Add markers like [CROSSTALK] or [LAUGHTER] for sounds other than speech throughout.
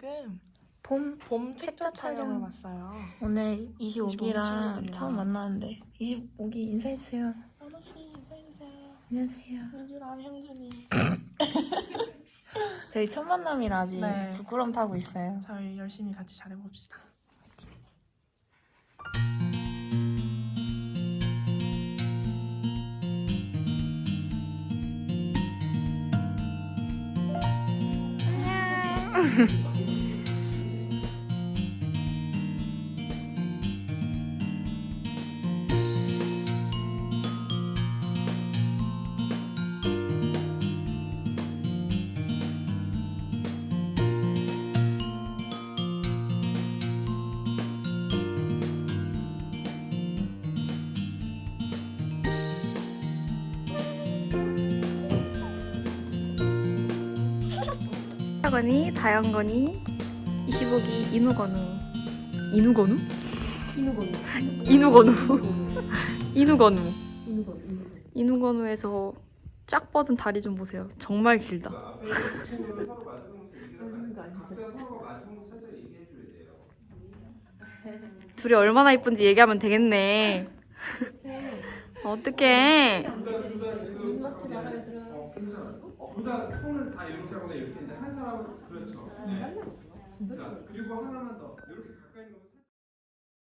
지금 봄 봄 책자 촬영을 촬영. 왔어요. 오늘 25기랑 친구들이랑. 처음 만나는데 25기 인사해주세요. 하나 씨 인사해주세요. 안녕하세요. 현준아, 형준이. [LAUGHS] 저희 첫 만남이라 아직 네. 부끄럼 타고 있어요. 저희 열심히 같이 잘해봅시다. [LAUGHS] 학원이 다영건이 25기 이누건우. 이누건우? 이누건우. 이누건우. 이누건우에서 쫙 뻗은 다리 좀 보세요. 정말 길다. 둘이 얼마나 이쁜지 얘기하면 되겠네. 어떡해 둘다 손을 다 이렇게 하거나 이렇게 했는데 한 사람은 그렇죠. 네. 자 그리고 하나만 더 이렇게 가까이 놓고.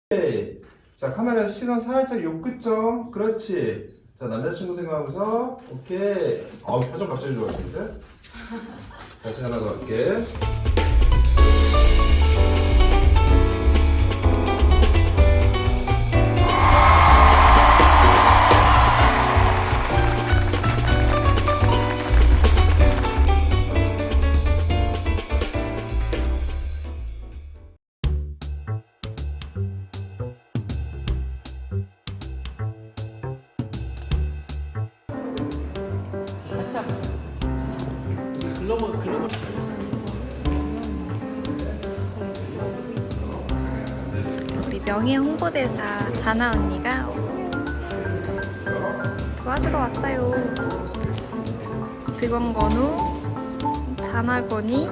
네. 자 카메라 시선 살짝 요 끝점. 그렇지. 자 남자친구 생각하면서 오케이. 아 표정 갑자기 좋아지는데? 다시 하나 더 할게. 우리 명예 홍보대사 자나 언니가 도와주러 왔어요. 득원건우, 자나건이,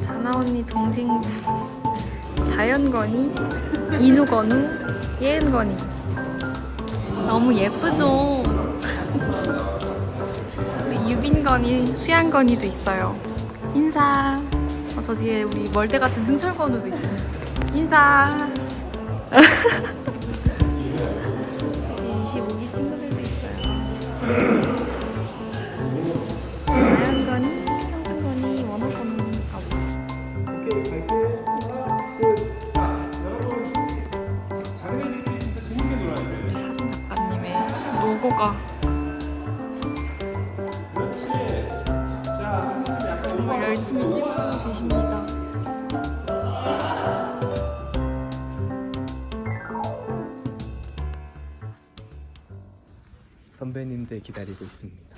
자나 언니 동생분, 다연건이, 이누건우, 예은건이. 너무 예쁘죠? [LAUGHS] 유빈건이, 수양건이도 있어요. 인사. 어, 저 뒤에 우리 멀대 같은 승철건우도 있어요. 인사. [LAUGHS] 저기 25기 친구들도 있어요. 나연건이, 형준건이, 원호건이 가고. 오케이 갈게. 끝. 자 여러분 자네들끼리 진짜 재밌게 놀아야 돼. 사진 작가님의 로고가 열심히 찍고 계십니다. 선배님들 기다리고 있습니다.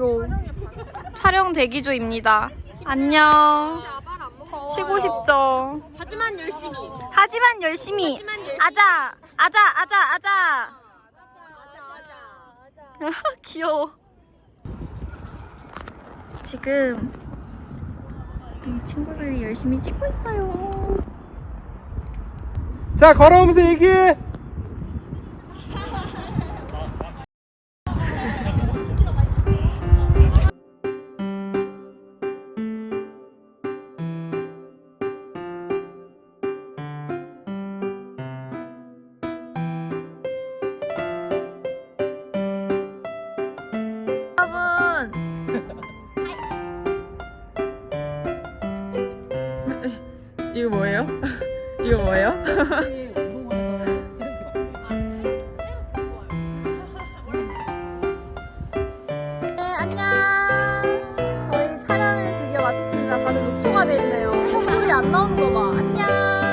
대기조 촬영 대기조입니다. 안녕. 쉬고 싶죠. 하지만 열심히. 하지만 열심히. 하지만 열심히. 아자, 아자, 아자, 아자. 아자 아자 아자. 귀여워. 지금 우리 친구들이 열심히 찍고 있어요. 자 걸어오면서 얘기해. [LAUGHS] 이거 뭐예요? 네, 안녕. 저희 촬영을 드디어 마쳤습니다. 다들 녹초가 돼 있네요. 소리 안 나오는 거 봐. 안녕.